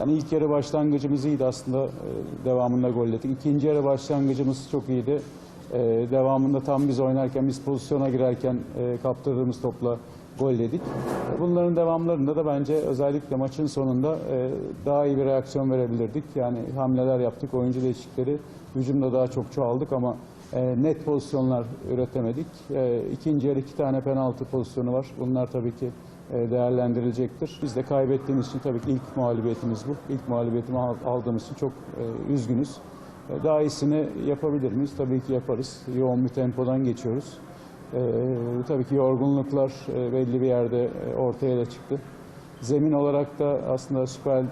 Yani ilk yarı başlangıcımız iyiydi aslında. e, Devamında gol yedik. İkinci yarı başlangıcımız çok iyiydi. E, Devamında tam biz oynarken, biz pozisyona girerken e, kaptırdığımız topla gol yedik. E, Bunların devamlarında da bence özellikle maçın sonunda daha iyi bir reaksiyon verebilirdik. Yani hamleler yaptık, oyuncu değişiklikleri, hücumda daha çok çoğaldık ama e, net pozisyonlar üretemedik. E, yarı iki tane penaltı pozisyonu var. Bunlar tabii ki e, değerlendirilecektir. Biz de kaybettiğimiz için tabii ki ilk mağlubiyetimiz bu. İlk mağlubiyetimi al- aldığımız için çok e, üzgünüz. Daha iyisini yapabilir miyiz? Tabii ki yaparız. Yoğun bir tempodan geçiyoruz. Tabii ki yorgunluklar belli bir yerde ortaya da çıktı. Zemin olarak da aslında Süper e,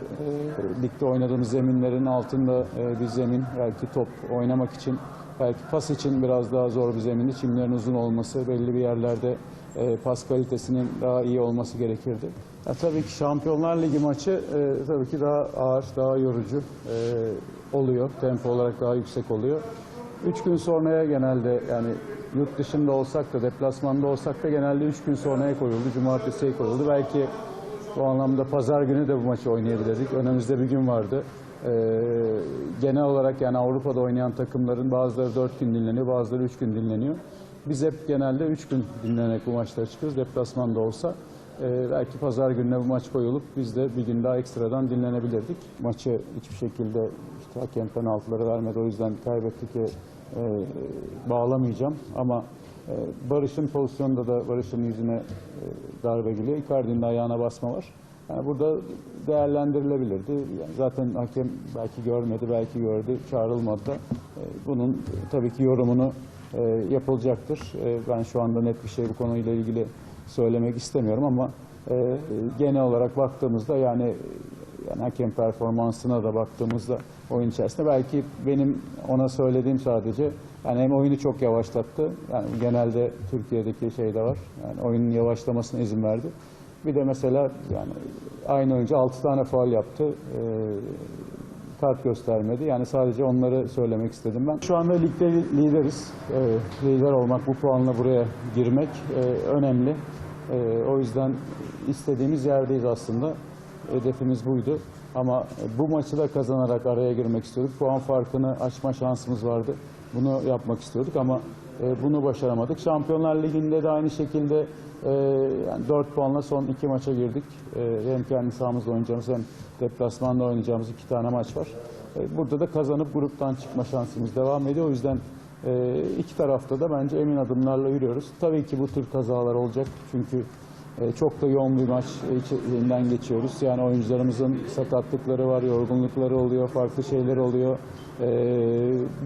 Lig'de oynadığımız zeminlerin altında e, bir zemin. Belki top oynamak için, belki pas için biraz daha zor bir zemindi. Çimlerin uzun olması, belli bir yerlerde e, pas kalitesinin daha iyi olması gerekirdi. Ya, tabii ki Şampiyonlar Ligi maçı tabii ki daha ağır, daha yorucu oluyor. Tempo olarak daha yüksek oluyor. Üç gün sonraya genelde yani yurt dışında olsak da deplasmanda olsak da genelde üç gün sonraya koyuldu. Cumartesiye koyuldu. Belki bu anlamda pazar günü de bu maçı oynayabilirdik. Önümüzde bir gün vardı. Ee, genel olarak yani Avrupa'da oynayan takımların bazıları dört gün dinleniyor, bazıları üç gün dinleniyor. Biz hep genelde üç gün dinlenerek bu maçlara çıkıyoruz. Deplasmanda olsa e, belki pazar gününe bu maç koyulup biz de bir gün daha ekstradan dinlenebilirdik. Maçı hiçbir şekilde işte hakem penaltıları vermedi. O yüzden kaybettik ve e, bağlamayacağım. Ama Barış'ın pozisyonunda da Barış'ın yüzüne e, darbe geliyor. Icardi'nin ayağına basma var. Yani burada değerlendirilebilirdi. Yani zaten hakem belki görmedi, belki gördü, çağrılmadı da. E, bunun e, tabii ki yorumunu yapılacaktır. Ben şu anda net bir şey bu konuyla ilgili söylemek istemiyorum ama genel olarak baktığımızda yani yani hakem performansına da baktığımızda oyun içerisinde belki benim ona söylediğim sadece yani hem oyunu çok yavaşlattı. Yani genelde Türkiye'deki şey de var. Yani oyunun yavaşlamasına izin verdi. Bir de mesela yani aynı oyuncu 6 tane faul yaptı. Ee, kart göstermedi. Yani sadece onları söylemek istedim ben. Şu anda ligde lideriz. Ee, lider olmak, bu puanla buraya girmek e, önemli. Ee, o yüzden istediğimiz yerdeyiz aslında. Hedefimiz buydu. Ama bu maçı da kazanarak araya girmek istiyorduk. Puan farkını açma şansımız vardı. Bunu yapmak istiyorduk ama e, bunu başaramadık. Şampiyonlar Ligi'nde de aynı şekilde e, yani 4 puanla son iki maça girdik. E, hem kendi sahamızda oynayacağımız hem deplasmanda oynayacağımız iki tane maç var. Burada da kazanıp gruptan çıkma şansımız devam ediyor. O yüzden iki tarafta da bence emin adımlarla yürüyoruz. Tabii ki bu tür kazalar olacak. Çünkü Çok da yoğun bir maç içinden geçiyoruz. Yani oyuncularımızın sakatlıkları var, yorgunlukları oluyor, farklı şeyler oluyor. E,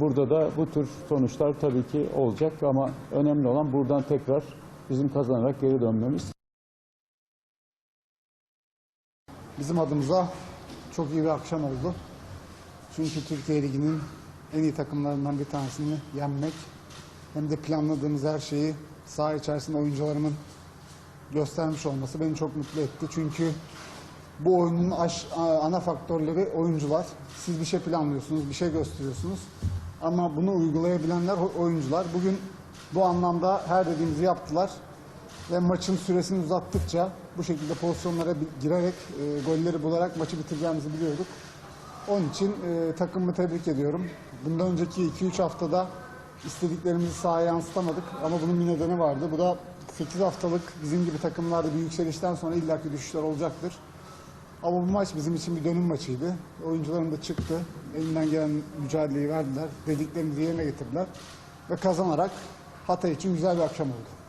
Burada da bu tür sonuçlar tabii ki olacak ama önemli olan buradan tekrar bizim kazanarak geri dönmemiz. Bizim adımıza çok iyi bir akşam oldu. Çünkü Türkiye Ligi'nin en iyi takımlarından bir tanesini yenmek hem de planladığımız her şeyi saha içerisinde oyuncularımın göstermiş olması beni çok mutlu etti. Çünkü bu oyunun aş- ana faktörleri oyuncular. Siz bir şey planlıyorsunuz, bir şey gösteriyorsunuz. Ama bunu uygulayabilenler oyuncular. Bugün bu anlamda her dediğimizi yaptılar. Ve maçın süresini uzattıkça bu şekilde pozisyonlara girerek, e, golleri bularak maçı bitireceğimizi biliyorduk. Onun için e, takımımı tebrik ediyorum. Bundan önceki 2-3 haftada istediklerimizi sahaya yansıtamadık ama bunun bir nedeni vardı. Bu da 8 haftalık bizim gibi takımlarda bir yükselişten sonra illaki düşüşler olacaktır. Ama bu maç bizim için bir dönüm maçıydı. Oyuncularım da çıktı. Elinden gelen mücadeleyi verdiler. Dediklerimizi yerine getirdiler. Ve kazanarak Hatay için güzel bir akşam oldu.